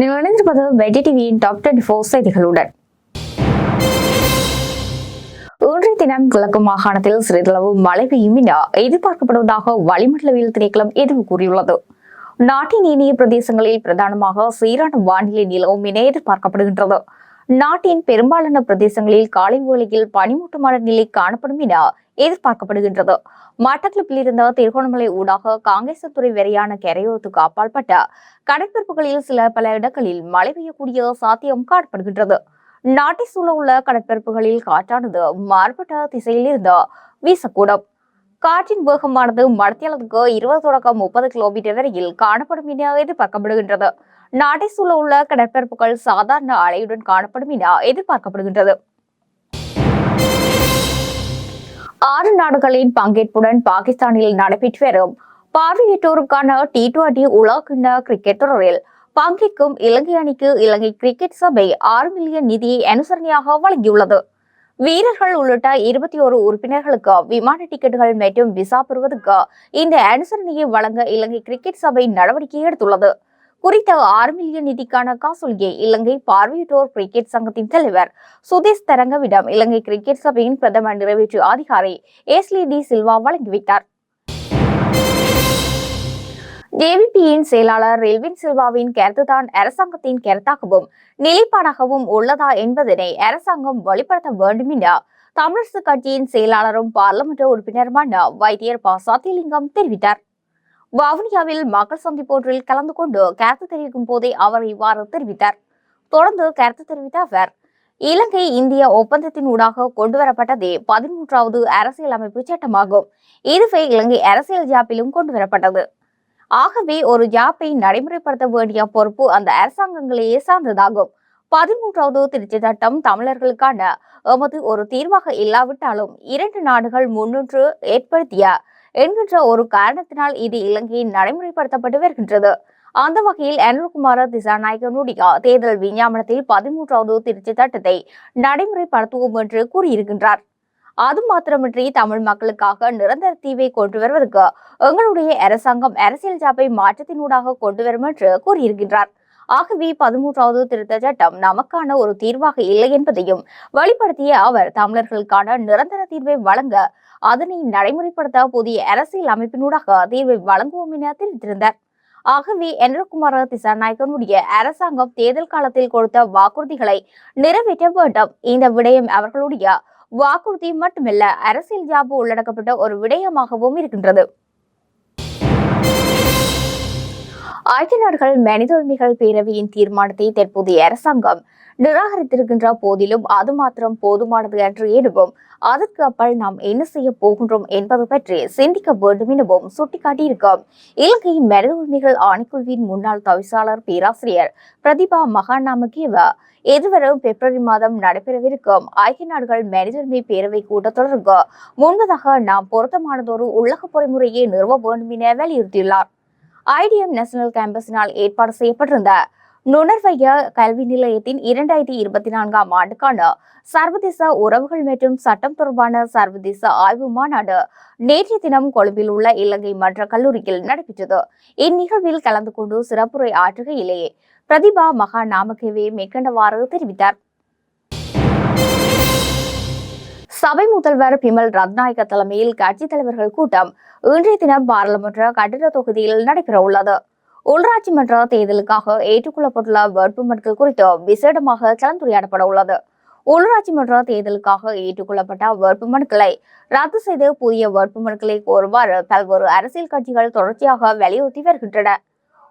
நீங்கள் இணைந்திருப்பது வெட்டி டிவியின் டாப் டுவெண்ட்டி ஃபோர் செய்திகளுடன். இன்றைய தினம் கிழக்கு மாகாணத்தில் சிறிதளவு மழை பெய்யும் என எதிர்பார்க்கப்படுவதாக வளிமண்டலவியல் திணைக்களம் எதுவும் கூறியுள்ளது. நாட்டின் இனிய பிரதேசங்களில் பிரதானமாக சீரான வானிலை நிலவும் என எதிர்பார்க்கப்படுகின்றது. நாட்டின் பெரும்பாலான பிரதேசங்களில் காலை வேளையில் பனிமூட்டமான நிலை காணப்படும் என எதிர்பார்க்கப்படுகின்றது. மட்டக்களப்பில் இருந்த திருகோணமலை ஊடாக காங்கேசத்துறை வரையான கரையோரத்துக்கு அப்பாற்பட்ட கடற்பரப்புகளில் சில பல இடங்களில் மழை பெய்யக்கூடிய சாத்தியம் காணப்படுகின்றது நாட்டை சூழ உள்ள கடற்பரப்புகளில் காற்றானது மாறுபட்ட திசையிலிருந்து வீசக்கூடும் காற்றின் வேகமானது மடத்தியளவுக்கு இருபது தொடக்கம் முப்பது கிலோமீட்டர் வரையில் காணப்படும் என எதிர்பார்க்கப்படுகின்றது நாட்டை சூழ உள்ள கடற்பரப்புகள் சாதாரண அலையுடன் காணப்படும் என எதிர்பார்க்கப்படுகின்றது. ஆறு நாடுகளின் பங்கேற்புடன் பாகிஸ்தானில் நடைபெற்று வரும் பார்வையிட்டோருக்கான டி டுவெண்டி உலகிண்ண கிரிக்கெட் தொடரில் பங்கேற்கும் இலங்கை அணிக்கு இலங்கை கிரிக்கெட் சபை ஆறு மில்லியன் நிதியை அனுசரணையாக வழங்கியுள்ளது. வீரர்கள் உள்ளிட்ட இருபத்தி ஒரு உறுப்பினர்களுக்கு விமான டிக்கெட்டுகள் மற்றும் விசா பெறுவதற்கு இந்த அனுசரணையை வழங்க இலங்கை கிரிக்கெட் சபை நடவடிக்கை எடுத்துள்ளது. குறித்த ஆறு மில்லியன் நிதிக்கான காசோலியை இலங்கை பார்வையிட்டோர் கிரிக்கெட் சங்கத்தின் தலைவர் சுதேஷ் தரங்கவிடம் இலங்கை கிரிக்கெட் சபையின் பிரதம நிறைவேற்று அதிகாரி ஏஸ்லி டி சில்வா வழங்கிவிட்டார் ஜேவிபியின் செயலாளர் ரெல்வின் சில்வாவின் கருத்துதான் அரசாங்கத்தின் கருத்தாகவும் நிலைப்பாடாகவும் உள்ளதா என்பதனை அரசாங்கம் வெளிப்படுத்த வேண்டும் என தமிழரசு கட்சியின் செயலாளரும் பாராளுமன்ற உறுப்பினருமான வைத்தியர் ப சத்தியலிங்கம் தெரிவித்தார். வவுனியாவில் மக்கள் சந்திப்பொன்றில் கலந்து கொண்டு கருத்து தெரிவிக்கும் போதே அவர் இவ்வாறு தெரிவித்தார். தொடர்ந்து கருத்து தெரிவித்த அவர் இலங்கை இந்திய ஒப்பந்தத்தின் ஊடாக கொண்டுவரப்பட்டதே பதிமூன்றாவது அரசியலமைப்பு சட்டமாகும். இதுவே இலங்கை அரசியல் ஜாப்பிலும் கொண்டுவரப்பட்டது. ஆகவே ஒரு ஜாப்பை நடைமுறைப்படுத்த வேண்டிய பொறுப்பு அந்த அரசாங்கங்களையே சார்ந்ததாகும். பதிமூன்றாவது திருச்சி சட்டம் தமிழர்களுக்கான எமது ஒரு தீர்வாக இல்லாவிட்டாலும் இரண்டு நாடுகள் முன்னொன்று ஏற்படுத்திய என்கின்ற ஒரு காரணத்தினால் இது இலங்கையில் நடைமுறைப்படுத்தப்பட்டு வருகின்றது. அந்த வகையில் அனுர்குமார திசாநாயகனுடைய தேர்தல் விஞ்ஞாபனத்தில் பதிமூன்றாவது திருச்சி சட்டத்தை நடைமுறைப்படுத்துவோம் என்று கூறியிருக்கின்றார். அது மாத்திரமின்றி தமிழ் மக்களுக்காக நிரந்தர தீவை கொண்டு வருவதற்கு எங்களுடைய அரசாங்கம் அரசியல் ஜாப்பை மாற்றத்தினூடாக கொண்டு வரும் என்று கூறியிருக்கின்றார். ஆகவே பதிமூன்றாவது திருத்த சட்டம் நமக்கான ஒரு தீர்வாக இல்லை என்பதையும் வெளிப்படுத்திய அவர் தமிழர்களுக்கான நிரந்தர தீர்வை வழங்க அதனை நடைமுறைப்படுத்த புதிய அரசியல் அமைப்பினூடாக தீர்வை வழங்குவோம் என தெரிவித்திருந்தார். ஆகவே என்றகுமார திசாநாயகனுடைய அரசாங்கம் தேர்தல் காலத்தில் கொடுத்த வாக்குறுதிகளை நிறைவேற்ற வேண்டும். இந்த விடயம் அவர்களுடைய வாக்குறுதி மட்டுமல்ல அரசியல் ஜாபு உள்ளடக்கப்பட்ட ஒரு விடயமாகவும் இருக்கின்றது. ஐக்கிய நாடுகள் மனித உரிமைகள் பேரவையின் தீர்மானத்தை தற்போதைய அரசாங்கம் நிராகரித்திருக்கின்ற போதிலும் அது மாத்திரம் போதுமானது என்று எனவும் அதற்கு அப்பால் நாம் என்ன செய்ய போகின்றோம் என்பது பற்றி சிந்திக்க வேண்டும் எனவும் சுட்டிக்காட்டியிருக்கும். இலங்கை மனித உரிமைகள் ஆணைக்குழுவின் முன்னாள் தவிசாளர் பேராசிரியர் பிரதிபா மகாநாமகேவா எதிர்வரும் பிப்ரவரி மாதம் நடைபெறவிருக்கும் ஐக்கிய நாடுகள் மனித உரிமை பேரவை கூட்டத்தொடருக்கு முன்பதாக நாம் பொருத்தமானதொரு உள்ளக பொறிமுறையை நிறுவ வேண்டும் என வலியுறுத்தியுள்ளார். ஐடிஎம் நேஷனல் கேம்பஸினால் ஏற்பாடு செய்யப்பட்டிருந்த நுணர்வைய கல்வி நிலையத்தின் இரண்டாயிரத்தி இருபத்தி நான்காம் ஆண்டுக்கான சர்வதேச உறவுகள் மற்றும் சட்டம் தொடர்பான சர்வதேச ஆய்வு மாநாடு நேற்றைய தினம் கொழும்பில் உள்ள இலங்கை மன்ற கல்லூரியில் நடைபெற்றது. இந்நிகழ்வில் கலந்து கொண்டு சிறப்புரை ஆற்றுகையிலேயே பிரதிபா மகா நாமகேவே மேற்கண்டவாறு தெரிவித்தார். சபை முதல்வர் பிமல் ரத்நாயக தலைமையில் கட்சித் தலைவர்கள் கூட்டம் இன்றைய தினம் பாராளுமன்ற கட்டிட தொகுதியில் நடைபெற உள்ளது. உள்ளாட்சி மன்ற தேர்தலுக்காக ஏற்றுக்கொள்ளப்பட்டுள்ள வேட்புமனுக்கள் குறித்து விசேடமாக கலந்துரையாடப்பட உள்ளது. உள்ளாட்சி மன்ற தேர்தலுக்காக ஏற்றுக்கொள்ளப்பட்ட வேட்புமனுக்களை ரத்து செய்து புதிய வேட்புமனுக்களை கோருமாறு பல்வேறு அரசியல் கட்சிகள் தொடர்ச்சியாக வலியுறுத்தி வருகின்றன.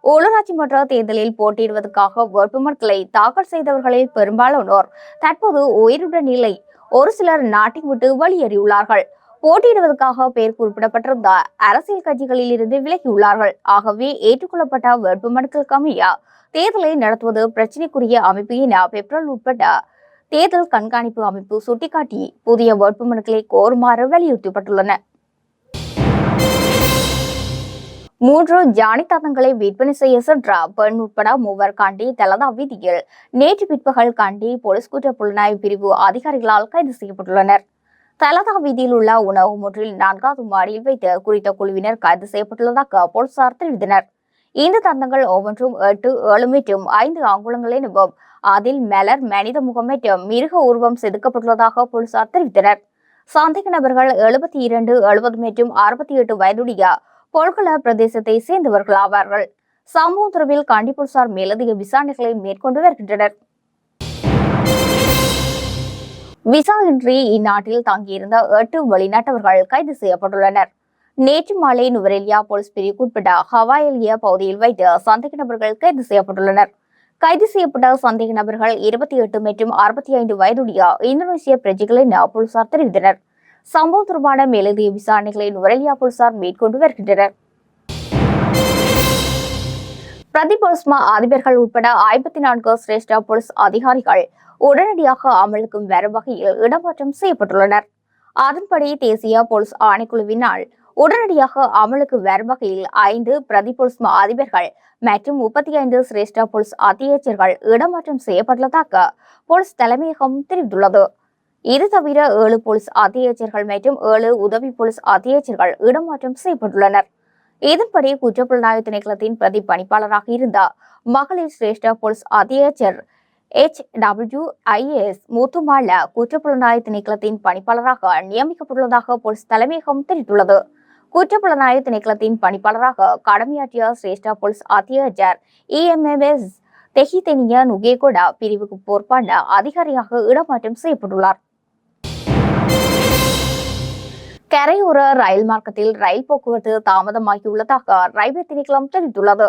உள்ளூராட்சி மன்ற தேர்தலில் போட்டியிடுவதற்காக வேட்புமனுக்களை தாக்கல் செய்தவர்களில் பெரும்பாலானோர் தற்போது உயிருடன் இல்லை. ஒரு சிலர் நாட்டை விட்டு வெளியேறியுள்ளார்கள். போட்டியிடுவதற்காக பெயர் குறிப்பிடப்பட்டிருந்த அரசியல் கட்சிகளில் இருந்து விலகியுள்ளார்கள். ஆகவே ஏற்றுக்கொள்ளப்பட்ட வேட்புமனுக்களுக்கு அமைய தேர்தலை நடத்துவது பிரச்சினைக்குரிய அமைப்பு என பெப்ரல் உட்பட்ட தேர்தல் கண்காணிப்பு அமைப்பு சுட்டிக்காட்டி புதிய வேட்புமனுக்களை கோருமாறு வலியுறுத்தப்பட்டுள்ளன. மூன்று ஜானி தந்தங்களை விற்பனை செய்ய சென்ற பெண் உட்பட மூவர் காண்டி தலதா வீதியில் நேற்று பிற்பகல் காண்டி போலீஸ் குற்ற புலனாய்வு பிரிவு அதிகாரிகளால் கைது செய்யப்பட்டுள்ளனர். தலதா வீதியில் உள்ள உணவு ஒன்றில் நான்காவது மாடியில் வைத்து குறித்த குழுவினர் கைது செய்யப்பட்டுள்ளதாக போலீசார் தெரிவித்தனர். இந்த தந்தங்கள் ஒவ்வொன்றும் எட்டு ஏழு மீட்டும் ஐந்து அங்குலங்கள் எனவும் அதில் மலர் மனித முகம் மற்றும் மிருக உருவம் செதுக்கப்பட்டுள்ளதாக போலீசார் தெரிவித்தனர். சந்தேக நபர்கள் எழுபத்தி இரண்டு எழுபது மற்றும் அறுபத்தி எட்டு வயதுடைய பொல்கல பிரதேசத்தை சேர்ந்தவர்கள் ஆவார்கள். சம்பவம் தொடர்பில் கண்டி மேலதிக விசாரணைகளை மேற்கொண்டு வருகின்றனர். விசா இன்றி இந்நாட்டில் தங்கியிருந்த எட்டு வெளிநாட்டவர்கள் கைது செய்யப்பட்டுள்ளனர். நேற்று மாலை நுவரெலியா போலீஸ் பிரிவுக்குட்பட்ட ஹவாயிலிய பகுதியில் வைத்து சந்தேக நபர்கள் கைது செய்யப்பட்டுள்ளனர். கைது செய்யப்பட்ட சந்தேக நபர்கள் இருபத்தி எட்டு மற்றும் அறுபத்தி ஐந்து வயதுடைய இந்தோனேசிய பிரஜைகள் என போலீசார் தெரிவித்தனர். சம்பவம் தொடர்பான மேலதிக விசாரணைகளை நுவரெலியா போலீசார் மேற்கொண்டு வருகின்றனர். பிரதிபோஸ்மா அதிபர்கள் உட்பட ஐம்பத்தி நான்கு சிரேஷ்ட போலீஸ் அதிகாரிகள் உடனடியாக அமலுக்கும் வரும் வகையில் இடமாற்றம் செய்யப்பட்டுள்ளனர். அதன்படி தேசிய போலீஸ் ஆணைக்குழுவினால் உடனடியாக அமலுக்கு வரும் வகையில் ஐந்து பிரதி போலீஸ் அதிபர்கள் மற்றும் முப்பத்தி ஐந்து சிரேஷ்ட போலீஸ் அத்தியட்சர்கள் இடமாற்றம் செய்யப்பட்டுள்ளதாக போலீஸ் தலைமையகம் தெரிவித்துள்ளது. இது தவிர ஏழு போலீஸ் அத்தியட்சர்கள் மற்றும் ஏழு உதவி போலீஸ் அத்தியட்சர்கள் இடமாற்றம் செய்யப்பட்டுள்ளனர். இதன்படி குற்றப்புலனாய்வு திணைக்களத்தின் பிரதி பணிப்பாளராக இருந்த மகளிர் சிரேஷ்ட police அத்தியட்சர் H W I S Muthumala குற்றப்புலனாய்வு திணைக்களத்தின் பணிப்பாளராக நியமிக்கப்பட்டுள்ளதாக போலீஸ் தலைமையகம் தெரிவித்துள்ளது. குற்றப்புலனாய்வு திணைக்களத்தின் பணிப்பாளராக கடமையாற்றிய சிரேஷ்ட போலீஸ் அத்தியட்சர் இஎம்எம்எஸ் தெஹிதெனிய நுகேகொடா பிரிவுக்கு பொறுப்பான அதிகாரியாக இடமாற்றம் செய்யப்பட்டுள்ளார். கரையோர ரயில் மார்க்கத்தில் ரயில் போக்குவரத்து தாமதமாகியுள்ளதாக ரயில்வே திணைக்களம் தெரிவித்துள்ளது.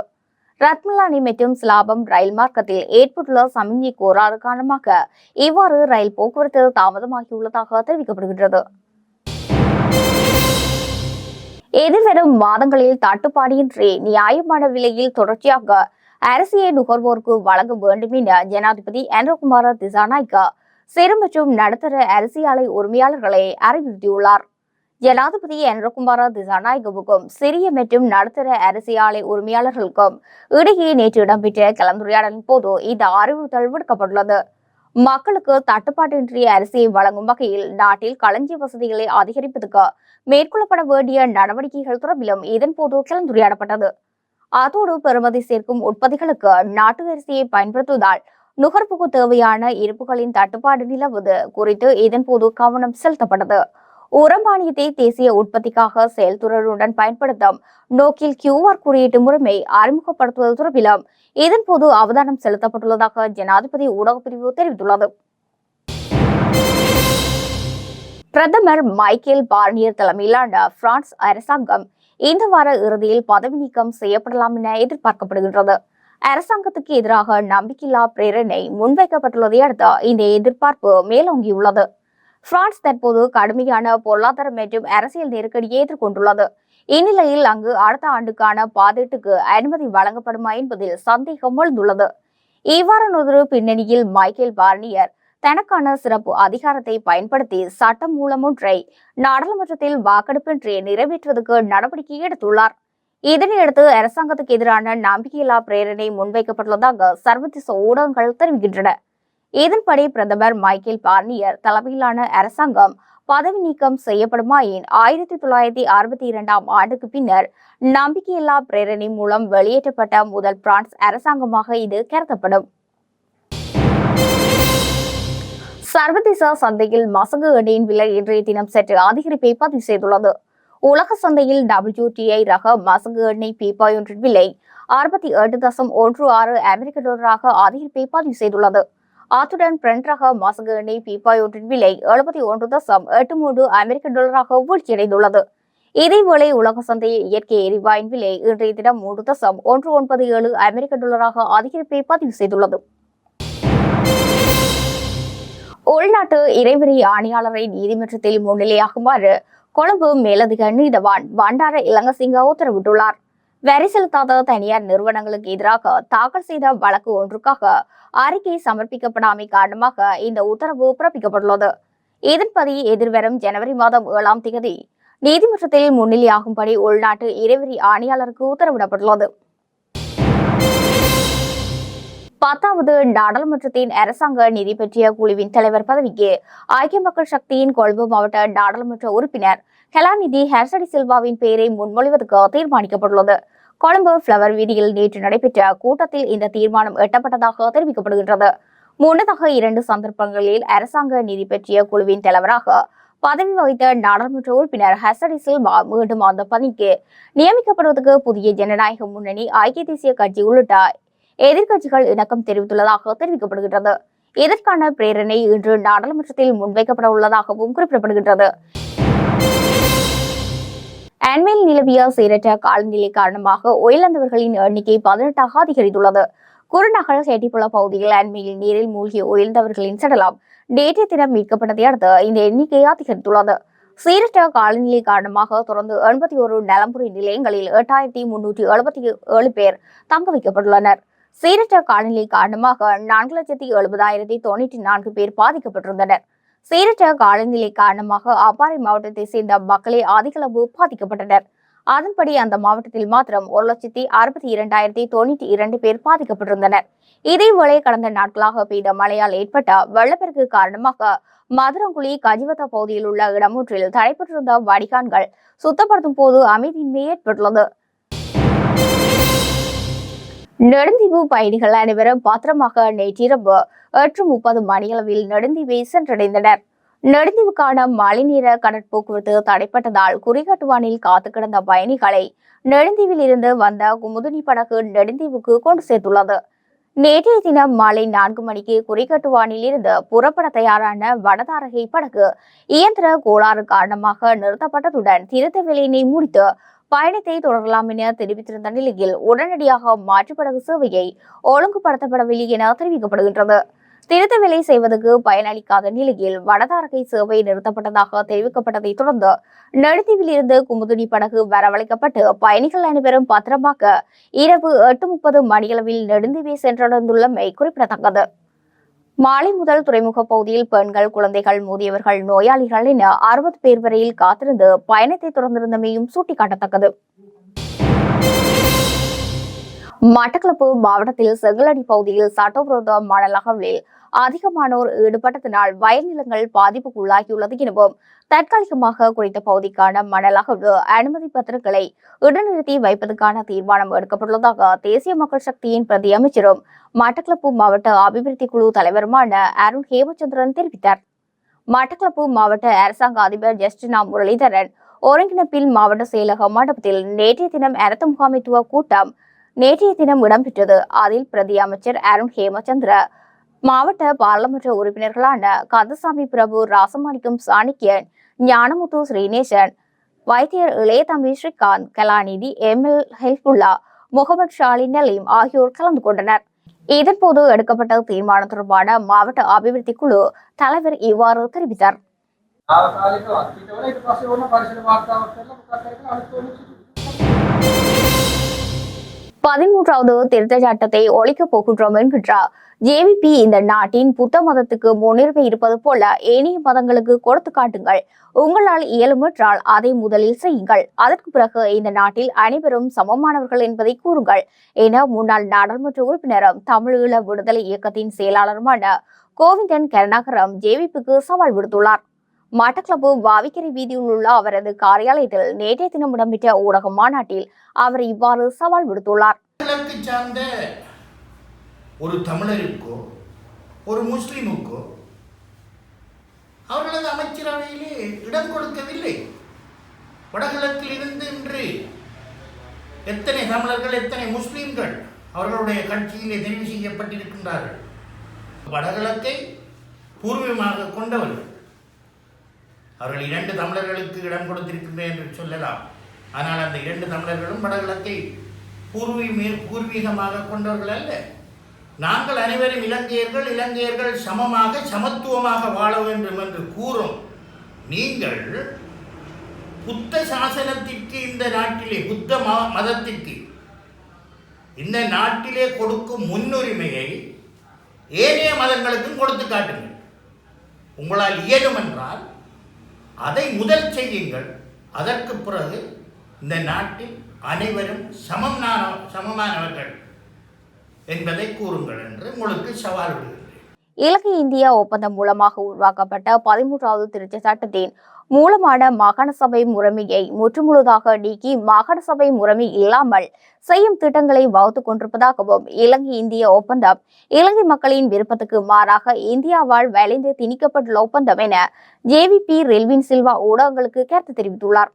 ரத்மலானி மற்றும் சிலாபம் ரயில் மார்க்கத்தில் ஏற்பட்டுள்ள சமிஞ்சி கோளாறு காரணமாக இவ்வாறு ரயில் போக்குவரத்து தாமதமாகியுள்ளதாக தெரிவிக்கப்படுகின்றது. எதிர்வரும் மாதங்களில் தட்டுப்பாடின்றி நியாயமான விலையில் தொடர்ச்சியாக அரசியை நுகர்வோருக்கு வழங்க வேண்டும் என ஜனாதிபதி என்ரகுமார திசாநாய்க்கா சிறு மற்றும் நடுத்தர அரிசி ஆலை உரிமையாளர்களை அறிவுறுத்தியுள்ளார். ஜனாதிபதி என்ரகுமார திசாநாயகவுக்கும் சிறிய மற்றும் நடுத்தர அரிசி ஆலை உரிமையாளர்களுக்கும் இடையே நேற்று இடம்பெற்ற கலந்துரையாடலின் போது இந்த அறிவுறுத்தல் விடுக்கப்பட்டுள்ளது. மக்களுக்கு தட்டுப்பாட்டின்றி அரிசியை வழங்கும் வகையில் நாட்டில் களஞ்சிய வசதிகளை அதிகரிப்பதற்கு மேற்கொள்ளப்பட வேண்டிய நடவடிக்கைகள் தொடர்பிலும் இதன்போது கலந்துரையாடப்பட்டது. அதோடு பெறுமதி சேர்க்கும் உற்பத்திகளுக்கு நாட்டு அரிசியை பயன்படுத்துவதால் நுகர்வுக்கு தேவையான இருப்புகளின் தட்டுப்பாடு நிலவுவது குறித்து இதன்போது கவனம் செலுத்தப்பட்டது. உரமானியத்தை தேசிய உற்பத்திக்காக செயல்துறையுடன் பயன்படுத்தும் நோக்கில் கியூஆர் குறியீட்டு முறைமை அறிமுகப்படுத்துவது தொடர்பிலும் இதன்போது அவதானம் செலுத்தப்பட்டுள்ளதாக ஜனாதிபதி ஊடகப்பிரிவு தெரிவித்துள்ளது. பிரதமர் மைக்கேல் பார்னியர் தலைமையிலான பிரான்ஸ் அரசாங்கம் இந்த வார இறுதியில் பதவி நீக்கம் செய்யப்படலாம் என எதிர்பார்க்கப்படுகின்றது. அரசாங்கத்துக்கு எதிராக நம்பிக்கையில்லா பிரேரணை முன்வைக்கப்பட்டுள்ளதை அடுத்து இந்த எதிர்பார்ப்பு மேலோங்கியுள்ளது. பிரான்ஸ் தற்போது கடுமையான பொருளாதார மற்றும் அரசியல் நெருக்கடியை எதிர்கொண்டுள்ளது. இந்நிலையில் அங்கு அடுத்த ஆண்டுக்கான பாதீட்டுக்கு அனுமதி வழங்கப்படுமா என்பதில் சந்தேகம் எழுந்துள்ளது. இவ்வாறானொரு பின்னணியில் மைக்கேல் பார்னியர் தனக்கான சிறப்பு அதிகாரத்தை பயன்படுத்தி சட்டம் மூலம் ஒன்றை நாடாளுமன்றத்தில் வாக்கெடுப்பின்றி நிறைவேற்றுவதற்கு நடவடிக்கை எடுத்துள்ளார். இதனையடுத்து அரசாங்கத்துக்கு எதிரான நம்பிக்கையில்லா பிரேரணை முன்வைக்கப்பட்டுள்ளதாக சர்வதேச ஊடகங்கள் தெரிவிக்கின்றன. இதன்படி பிரதமர் மைக்கேல் பார்னியர் தலைமையிலான அரசாங்கம் பதவி நீக்கம் செய்யப்படுமாயின் ஆயிரத்தி தொள்ளாயிரத்தி அறுபத்தி இரண்டாம் ஆண்டுக்கு பின்னர் நம்பிக்கையில்லா பிரேரணை மூலம் வெளியேற்றப்பட்ட முதல் பிரான்ஸ் அரசாங்கமாக இது கருதப்படும். சர்வதேச சந்தையில் மசகு எண்ணெயின் விலை இன்றைய தினம் சற்று அதிகரிப்பை பதிவு செய்துள்ளது. உலக சந்தையில் டபிள்யூடிஐ ரக மசகு எண்ணெய் பீப்பாய் ஒன்றின் விலை அறுபத்தி எட்டு தசம் ஒன்று ஆறு அமெரிக்க டாலராக அதிகரிப்பை பதிவு செய்துள்ளது. அத்துடன் பிரெண்ட் ரக மசகு எண்ணெய் பீப்பாயோட்டின் விலை எழுபத்தி ஒன்று தசம் எட்டு மூன்று அமெரிக்க டாலராக வீழ்ச்சியடைந்துள்ளது இதேவேளை உலக சந்தையில் இயற்கை எரிவாயின் விலை இன்றைய தினம் மூன்று தசம் ஒன்று ஒன்பது ஏழு அமெரிக்க டாலராக அதிகரிப்பை பதிவு செய்துள்ளது. உள்நாட்டு இறைவரி ஆணையாளரை நீதிமன்றத்தில் முன்னிலையாகுமாறு கொழும்பு மேலதிக நீதவான் பண்டார இளங்கசிங்க உத்தரவிட்டுள்ளார். வரி செலுத்தாத தனியார் நிறுவனங்களுக்கு எதிராக தாக்கல் செய்த வழக்கு ஒன்றுக்காக அறிக்கை சமர்ப்பிக்கப்படாமை காரணமாக இந்த உத்தரவு பிறப்பிக்கப்பட்டுள்ளது. இதன்படி எதிர்வரும் ஜனவரி மாதம் ஏழாம் தேதி நீதிமன்றத்தில் முன்னிலையாகும்படி உள்நாட்டு இறைவரி ஆணையாளருக்கு உத்தரவிடப்பட்டுள்ளது. பத்தாவது நாடாளுமன்றத்தின் அரசாங்க நிதி பற்றிய குழுவின் தலைவர் பதவிக்கு ஐக்கிய மக்கள் சக்தியின் கொழும்பு மாவட்ட நாடாளுமன்ற உறுப்பினர் கலாநிதி ஹர்சடி சில்வாவின் பெயரை முன்மொழிவதற்கு தீர்மானிக்கப்பட்டுள்ளது. கொழும்பு பிளவர் வீதியில் நேற்று நடைபெற்ற கூட்டத்தில் இந்த தீர்மானம் எட்டப்பட்டதாக தெரிவிக்கப்படுகின்றது. முன்னதாக இரண்டு சந்தர்ப்பங்களில் அரசாங்க நிதி பற்றிய குழுவின் தலைவராக பதவி வகித்த நாடாளுமன்ற உறுப்பினர் ஹசடி சில்வா மீண்டும் அந்த பணிக்கு நியமிக்கப்படுவதற்கு புதிய ஜனநாயக முன்னணி ஐக்கிய தேசிய கட்சி உள்ளிட்ட எதிர்க்கட்சிகள் இணக்கம் தெரிவித்துள்ளதாக தெரிவிக்கப்படுகின்றது. இதற்கான பிரேரணை இன்று நாடாளுமன்றத்தில் முன்வைக்கப்பட உள்ளதாகவும் குறிப்பிடப்படுகின்றது. அண்மையில் நிலவிய சீரற்ற காலநிலை காரணமாக உயிரிழந்தவர்களின் எண்ணிக்கை பதினெட்டாக அதிகரித்துள்ளது. குருநகர் செட்டிப்புல பகுதியில் அண்மையில் நீரில் மூழ்கி உயிர்ந்தவர்களின் சடலம் நேற்றைய தினம் மீட்கப்பட்டதை அடுத்து இந்த எண்ணிக்கை அதிகரித்துள்ளது. சீரற்ற காலநிலை காரணமாக தொடர்ந்து எண்பத்தி ஒரு நலம்புரி நிலையங்களில் எட்டாயிரத்தி முன்னூற்றி எழுபத்தி ஏழு பேர் தங்க வைக்கப்பட்டுள்ளனர். சீரற்ற காலநிலை காரணமாக நான்கு லட்சத்தி எழுபதாயிரத்தி தொண்ணூற்றி நான்கு பேர் பாதிக்கப்பட்டிருந்தனர். சீரற்ற காலநிலை காரணமாக அபாரி மாவட்டத்தை சேர்ந்த மக்களே அதிகளவு பாதிக்கப்பட்டனர். அதன்படி அந்த மாவட்டத்தில் மாத்திரம் ஒரு லட்சத்தி அறுபத்தி இரண்டாயிரத்தி தொண்ணூற்றி இரண்டு பேர் பாதிக்கப்பட்டிருந்தனர். இதேவேளை கடந்த நாட்களாக பெய்த மழையால் ஏற்பட்ட வெள்ளப்பெருக்கு காரணமாக மதுரங்குழி கஜிவத்த பகுதியில் உள்ள இடமொன்றில் தடைபெற்றிருந்த வடிகான்கள் சுத்தப்படுத்தும் போது அமைதியின்மை ஏற்பட்டுள்ளது. நெடுந்தீவு பயணிகள் அனைவரும் பத்திரமாக நேற்றிரவு எட்டு முப்பது மணியளவில் நெடுந்தீவை சென்றடைந்தனர். நெடுந்தீவுக்கான மழைநீர கடற்போக்குவரத்து தடைப்பட்டதால் குறிகாட்டுவானில் காத்து கிடந்த பயணிகளை நெடுந்தீவில் இருந்து வந்த குமுதுனி படகு நெடுந்தீவுக்கு கொண்டு சேர்த்துள்ளது. நேற்றைய தினம் மாலை நான்கு மணிக்கு குறிகட்டுவானில் இருந்து புறப்பட தயாரான வடதாரகை படகு இயந்திர கோளாறு காரணமாக நிறுத்தப்பட்டதுடன் திருத்த வேலையினை முடித்து பயணத்தை தொடரலாம் என தெரிவித்திருந்த நிலையில் உடனடியாக மாற்றுப்படகு சேவையை ஒழுங்குபடுத்தப்படவில்லை என தெரிவிக்கப்படுகின்றது. திருத்த வேலை செய்வதற்கு பயனளிக்காத நிலையில் வடதாரகை சேவை நிறுத்தப்பட்டதாக தெரிவிக்கப்பட்டதை தொடர்ந்து நெடுத்தீவில் இருந்து குமுதுனி படகு வரவழைக்கப்பட்டு பயணிகள் அனைவரும் பத்திரமாக இரவு எட்டு முப்பது மணியளவில் நெடுந்தீவை சென்றடைந்துள்ளமை குறிப்பிடத்தக்கது. மாலை முதல் துறைமுக பகுதியில் பெண்கள் குழந்தைகள் மோதியவர்கள் நோயாளிகள் என அறுபது பேர் வரையில் காத்திருந்து பயணத்தை தொடர்ந்திருந்தமையும் சுட்டிக்காட்டத்தக்கது. மட்டக்களப்பு மாவட்டத்தில் செங்கலடி பகுதியில் சட்டவிரோத மணல் அகவலில் அதிகமானோர் ஈடுபட்டதனால் வயல் நிலங்கள் பாதிப்புக்குள்ளாகியுள்ளது எனவும் தற்காலிகமாக குறித்த பகுதிக்கான மணல் அகழ்வு அனுமதி பத்திரங்களை இடைநிறுத்தி வைப்பதற்கான தீர்மானம் எடுக்கப்பட்டுள்ளதாக தேசிய மக்கள் சக்தியின் பிரதி அமைச்சரும் மட்டக்களப்பு மாவட்ட அபிவிருத்தி குழு தலைவருமான அருண் ஹேமச்சந்திரன் தெரிவித்தார். மட்டக்களப்பு மாவட்ட அரசாங்க அதிபர் ஜஸ்டினா முரளிதரன் ஒருங்கிணைப்பில் மாவட்ட செயலக மண்டபத்தில் நேற்றைய தினம் அரச முகாமைத்துவ கூட்டம் நேற்றைய தினம் இடம்பெற்றது. அதில் பிரதி அமைச்சர் அருண் ஹேமச்சந்திர மாவட்ட பாராளுமன்ற உறுப்பினர்களான கந்தசாமி பிரபு ராசமாணிக்கம் சாணிக்கியன் ஞானமுத்து ஸ்ரீநேசன் வைத்தியர் இளையதம்பி ஸ்ரீகாந்த் கலாநிதி எம் எல் ஹெல்புல்லா முகமது ஷாலின் நலீம் ஆகியோர் கலந்து கொண்டனர். இதன்போது எடுக்கப்பட்ட தீர்மானம் தொடர்பான மாவட்ட அபிவிருத்தி குழு தலைவர் இவ்வாறு தெரிவித்தார். பதிமூன்றாவது திருத்த சட்டத்தை ஒழிக்கப் போகின்றோம் என்கின்றார். ஜேவிபி இந்த நாட்டின் புத்த மதத்துக்கு முன்னுரிமை இருப்பது போல ஏனைய மதங்களுக்கு கொடுத்து காட்டுங்கள். உங்களால் இயலுமென்றால் அதை முதலில் செய்யுங்கள். அதற்கு பிறகு இந்த நாட்டில் அனைவரும் சமமானவர்கள் என்பதை கூறுங்கள். என முன்னாள் நாடாளுமன்ற உறுப்பினரும் தமிழீழ விடுதலை இயக்கத்தின் செயலாளருமான கோவிந்தன் கருணாகரம் ஜேவிபிக்கு சவால் விடுத்துள்ளார். மட்டக்களப்பு வாவிக்கரை வீதியில் உள்ள அவரது காரியாலயத்தில் நேற்றைய தினம் இடம்பெற்ற ஊடக மாநாட்டில் அவர் இவ்வாறு சவால் விடுத்துள்ளார். ஒரு தமிழருக்கோ ஒரு முஸ்லீமுக்கோ அவர்களது அமைச்சரவையிலே இடம் கொடுக்கவில்லை. வடகிழக்கில் இருந்து இன்று எத்தனை தமிழர்கள் எத்தனை முஸ்லீம்கள் அவர்களுடைய கட்சியிலே தெரிவு செய்யப்பட்டிருக்கின்றார்கள்? வடகிழக்கை பூர்வீகமாக கொண்டவர்கள். அவர்கள் இரண்டு தமிழர்களுக்கு இடம் கொடுத்திருக்கின்றேன் என்று சொல்லலாம். ஆனால் அந்த இரண்டு தமிழர்களும் வடகிழக்கை பூர்வீக பூர்வீகமாக கொண்டவர்கள் அல்ல. நாங்கள் அனைவரும் இலங்கையர்கள் இலங்கையர்கள் சமமாக சமத்துவமாக வாழ வேண்டும் என்று கூறும். நீங்கள் புத்த சாசனத்திற்கு இந்த நாட்டிலே புத்த மதத்திற்கு இந்த நாட்டிலே கொடுக்கும் முன்னுரிமையை ஏனைய மதங்களுக்கும் கொடுத்து காட்டுங்கள். உங்களால் இயலும் என்றால் அதை முதல் செய்யுங்கள். அதற்கு பிறகு இந்த நாட்டில் அனைவரும் சமம் சமமானவர்கள். என்பதை கூறுங்கள் என்று உங்களுக்கு சவால் விடுகின்றேன் இலங்கை இந்தியா ஒப்பந்தம் மூலமாக உருவாக்கப்பட்ட பதிமூன்றாவது திருத்த சட்டத்தின் மூலமான மாகாண சபை முறைமையை முற்றுமுழுதாக நீக்கி மாகாண சபை முறைமை இல்லாமல் செய்யும் திட்டங்களை வகுத்துக் கொண்டிருப்பதாகவும் இலங்கை இந்திய ஒப்பந்தம் இலங்கை மக்களின் விருப்பத்துக்கு மாறாக இந்தியாவால் வளைந்து திணிக்கப்பட்டுள்ள ஒப்பந்தம் என ஜேவிபி ரெல்வின் சில்வா ஊடகங்களுக்கு கருத்து தெரிவித்துள்ளார்.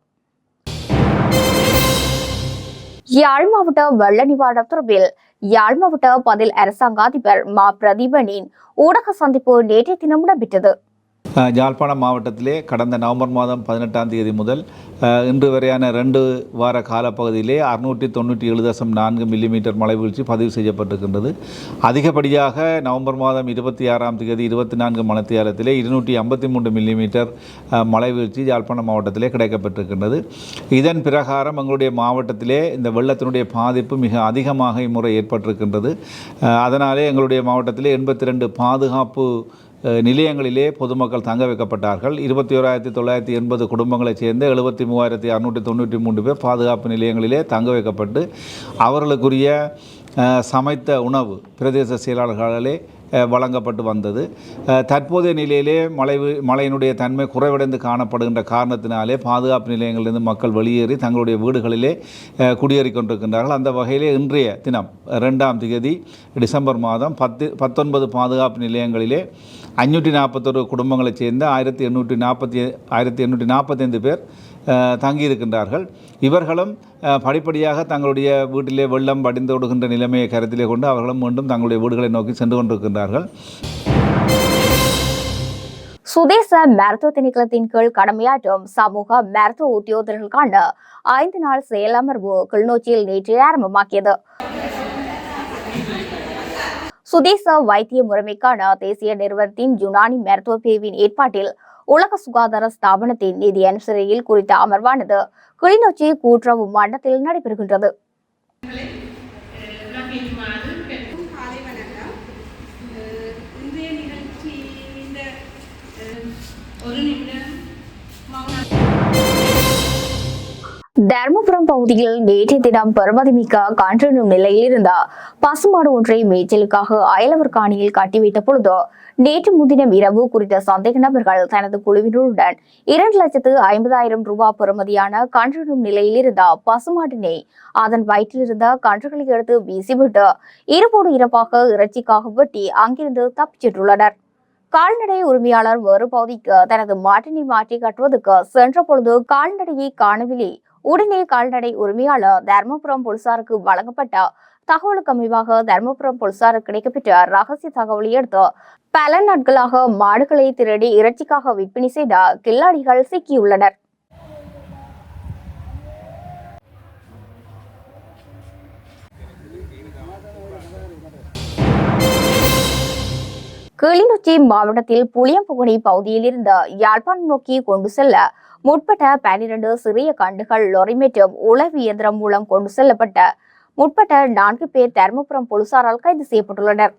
யாழ் மாவட்ட வெள்ள நிவாரணம் தொடர்பில் யாழ் மாவட்ட பதில் அரசாங்க அதிபர் மா பிரதீபனின் ஊடக சந்திப்பு நேற்றைய தினம் இடம்பெற்றது. யாழ்ப்பாணம் மாவட்டத்திலே கடந்த நவம்பர் மாதம் பதினெட்டாம் தேதி முதல் இன்று வரையான ரெண்டு வார காலப்பகுதியிலே அறுநூற்றி தொண்ணூற்றி ஏழு தசம் நான்கு மில்லிமீட்டர் மழை வீழ்ச்சி பதிவு செய்யப்பட்டிருக்கின்றது. அதிகப்படியாக நவம்பர் மாதம் இருபத்தி ஆறாம் தேதி இருபத்தி நான்கு மணத்தியாலத்திலே இருநூற்றி ஐம்பத்தி மூன்று மில்லிமீட்டர் மழை வீழ்ச்சி யாழ்ப்பாணம் மாவட்டத்திலே கிடைக்கப்பட்டிருக்கின்றது. இதன் பிரகாரம் எங்களுடைய மாவட்டத்திலே இந்த வெள்ளத்தினுடைய பாதிப்பு மிக அதிகமாக இம்முறை ஏற்பட்டிருக்கின்றது. அதனாலே எங்களுடைய மாவட்டத்திலே எண்பத்தி ரெண்டு பாதுகாப்பு நிலையங்களிலே பொதுமக்கள் தங்க வைக்கப்பட்டார்கள். இருபத்தி ஓராயிரத்தி தொள்ளாயிரத்தி எண்பது குடும்பங்களைச் சேர்ந்த எழுபத்தி மூவாயிரத்தி அறுநூற்றி தொண்ணூற்றி மூன்று பேர் பாதுகாப்பு நிலையங்களிலே தங்க வைக்கப்பட்டு அவர்களுக்குரிய சமைத்த உணவு பிரதேச செயலாளர்களாலே வழங்கப்பட்டு வந்தது. தற்போதைய நிலையிலே மழை மலையினுடைய மழையினுடைய தன்மை குறைவடைந்து காணப்படுகின்ற காரணத்தினாலே பாதுகாப்பு நிலையங்களிலிருந்து மக்கள் வெளியேறி தங்களுடைய வீடுகளிலே குடியேறி கொண்டிருக்கின்றார்கள். அந்த வகையிலே இன்றைய தினம் ரெண்டாம் தேதி டிசம்பர் மாதம் பத்து பத்தொன்பது பாதுகாப்பு நிலையங்களிலே அஞ்சூற்றி நாற்பத்தொரு குடும்பங்களைச் சேர்ந்த ஆயிரத்தி எண்ணூற்றி நாற்பத்தி ஆயிரத்தி எண்ணூற்றி நாற்பத்தைந்து பேர் தங்கியிருக்கின்றார்கள். இவர்களும் படிப்படியாக தங்களுடைய வீட்டிலே வெள்ளம் வடிந்தோடுகின்ற நிலைமையை கருத்திலே கொண்டு அவர்களும் மீண்டும் தங்களுடைய வீடுகளை நோக்கி சென்று கொண்டிருக்கின்றார்கள். சுதேச மருத்துவ திணைக்களத்தின் கீழ் கடமையாற்றும் சமூக மருத்துவ உத்தியோகர்களுக்கான ஐந்து நாள் செயலமர்வு கிளிநொச்சியில் நேற்று ஆரம்பமாக்கியது. சுதேச வைத்திய முறைமைக்கான தேசிய நிறுவனத்தின் யுனானி மருத்துவ பிரிவின் ஏற்பாட்டில் உலக சுகாதார ஸ்தாபனத்தின் நிதி அனுசரியில் குறித்த அமர்வானது கிளிநொச்சி கூட்டுறவு மண்டத்தில் நடைபெறுகின்றது. தர்மபுரம் பகுதியில் நேற்றைய தினம் பெறுமதிமிக்க கான்றெனும் நிலையில் இருந்த பசுமாடு ஒன்றை மேய்ச்சலுக்காக அயலவர் காணியில் கட்டி வைத்த பொழுது நேற்று முன்தினம் இரவு குறித்த சந்தேக நபர்கள் தனது குழுவினருடன் இரண்டு லட்சத்து ஐம்பதாயிரம் ரூபாய் பெறுமதியான கன்றுடும் நிலையில் இருந்த பசுமாட்டினை அதன் வயிற்றில் இருந்த கன்றுகளை எடுத்து வீசிவிட்டு இருபோடு இரப்பாக இறைச்சிக்காக வெட்டி அங்கிருந்து தப்பிச் சென்றுள்ளனர். கால்நடை உரிமையாளர் வேறு பகுதிக்கு தனது மாட்டினை மாற்றி கட்டுவதற்கு சென்ற பொழுது கால்நடையை காணவில்லை. உடனே கால்நடை உரிமையாளர் தர்மபுரம் போலீசாருக்கு வழங்கப்பட்ட தகவலுக்கு அமைவாக தர்மபுரம் போலீசாருக்கு கிடைக்கப்பெற்ற ரகசிய தகவலை அடுத்து பல நாட்களாக மாடுகளை திருடி இறைச்சிக்காக விற்பனை செய்த கில்லாடிகள் சிக்கியுள்ளனர். கிளிநொச்சி மாவட்டத்தில் புளியம்புகுனி பகுதியில் இருந்து யாழ்ப்பாணம் நோக்கி கொண்டு செல்ல முற்பட்ட பனிரெண்டு சிறிய கண்டுகள் லொரி உளவு இயந்திரம் மூலம் கொண்டு செல்லப்பட்ட உட்பட நான்கு பேர் தருமபுரம் போலீசாரால் கைது செய்யப்பட்டுள்ளனர்.